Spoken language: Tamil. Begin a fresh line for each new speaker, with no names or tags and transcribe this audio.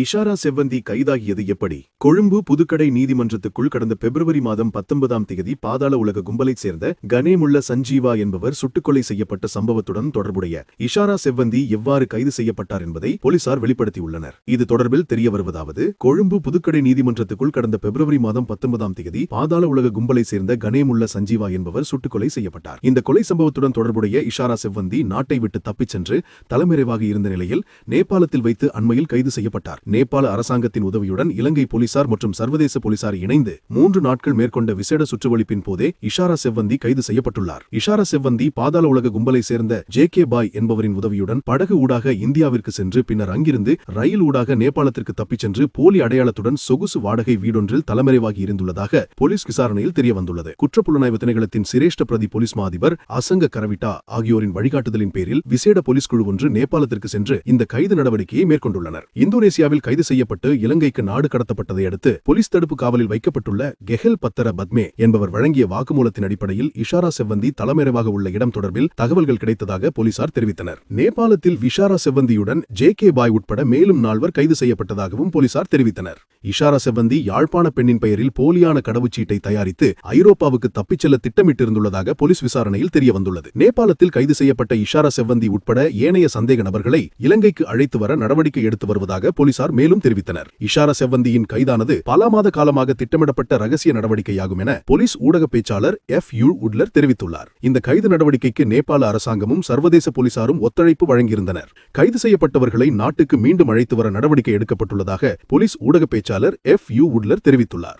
இஷாரா செவ்வந்தி கைதாகியது எப்படி? கொழும்பு புதுக்கடை நீதிமன்றத்துக்குள் கடந்த பிப்ரவரி மாதம் பத்தொன்பதாம் தேதி பாதாள உலக கும்பலைச் சேர்ந்த கனேமுள்ள சஞ்சீவா என்பவர் சுட்டுக்கொலை செய்யப்பட்ட சம்பவத்துடன் தொடர்புடைய இஷாரா செவ்வந்தி எவ்வாறு கைது செய்யப்பட்டார் என்பதை போலீசார் வெளிப்படுத்தியுள்ளனர். இது தொடர்பில் தெரிய வருவதாவது கொழும்பு புதுக்கடை நீதிமன்றத்துக்குள் கடந்த பிப்ரவரி மாதம் பத்தொன்பதாம் தேதி பாதாள உலக கும்பலைச் சேர்ந்த கனேமுள்ள சஞ்சீவா என்பவர் சுட்டுக்கொலை செய்யப்பட்டார். இந்த கொலை சம்பவத்துடன் தொடர்புடைய இஷாரா செவ்வந்தி நாட்டை விட்டு தப்பிச் சென்று தலைமறைவாக இருந்த நிலையில் நேபாளத்தில் வைத்து அண்மையில் கைது செய்யப்பட்டார். நேபாள அரசாங்கத்தின் உதவியுடன் இலங்கை போலீசார் மற்றும் சர்வதேச போலீசார் இணைந்து மூன்று நாட்கள் மேற்கொண்ட விசேட சுற்றுவழிப்பின் போதே இஷாரா செவ்வந்தி கைது செய்யப்பட்டுள்ளார். இஷாரா செவ்வந்தி பாதாள உலக கும்பலை சேர்ந்த ஜே கே பாய் என்பவரின் உதவியுடன் படகு ஊடாக இந்தியாவிற்கு சென்று பின்னர் அங்கிருந்து ரயில் ஊடாக நேபாளத்திற்கு தப்பிச் சென்று போலி அடையாளத்துடன் சொகுசு வாடகை வீடொன்றில் தலைமறைவாகி இருந்துள்ளதாக போலீஸ் விசாரணையில் தெரியவந்துள்ளது. குற்றப்புலனாய்வு திணைக்களத்தின் சிரேஷ்ட பிரதி போலீஸ் மாதிபர் அசங்க கரவிட்டா ஆகியோரின் வழிகாட்டுதலின் பேரில் விசேட போலீஸ் குழு ஒன்று நேபாளத்திற்கு சென்று இந்த கைது நடவடிக்கையை மேற்கொண்டுள்ளனர். இந்தோனேசியாவில் கைது செய்யப்பட்டு இலங்கைக்கு நாடு கடத்தப்பட்டதை அடுத்து போலீஸ் தடுப்பு காவலில் வைக்கப்பட்டுள்ள கெஹல் பத்தர பத்மே என்பவர் வழங்கிய வாக்குமூலத்தின் அடிப்படையில் இஷாரா செவ்வந்தி தலைமறைவாக உள்ள இடம் தொடர்பில் தகவல்கள் கிடைத்ததாக போலீசார் தெரிவித்தனர். நேபாளத்தில் விஷாரா செவ்வந்தியுடன் ஜே கே பாய் உட்பட மேலும் நால்வர் கைது செய்யப்பட்டதாகவும் போலீசார் தெரிவித்தனர். இஷாரா செவ்வந்தி யாழ்ப்பாண பெண்ணின் பெயரில் போலியான கடவுச்சீட்டை தயாரித்து ஐரோப்பாவுக்கு தப்பிச் செல்ல திட்டமிட்டிருந்துள்ளதாக போலீஸ் விசாரணையில் தெரியவந்துள்ளது. நேபாளத்தில் கைது செய்யப்பட்ட இஷாரா செவ்வந்தி உட்பட ஏனைய சந்தேக நபர்களை இலங்கைக்கு அழைத்து வர நடவடிக்கை எடுத்து வருவதாக போலீசார் மேலும் தெரிவித்தனர். இஷாரா செவ்வந்தியின் கைதானது பல மாத காலமாக திட்டமிடப்பட்ட ரகசிய நடவடிக்கையாகும் என போலீஸ் ஊடக பேச்சாளர் எஃப் யூ உட்லர் தெரிவித்துள்ளார். இந்த கைது நடவடிக்கைக்கு நேபாள அரசாங்கமும் சர்வதேச போலீசாரும் ஒத்துழைப்பு வழங்கியிருந்தனர். கைது செய்யப்பட்டவர்களை நாட்டுக்கு மீண்டும் அழைத்து வர நடவடிக்கை எடுக்கப்பட்டுள்ளதாக போலீஸ் ஊடக பேச்சாளர் எஃப் யூ உட்லர் தெரிவித்துள்ளார்.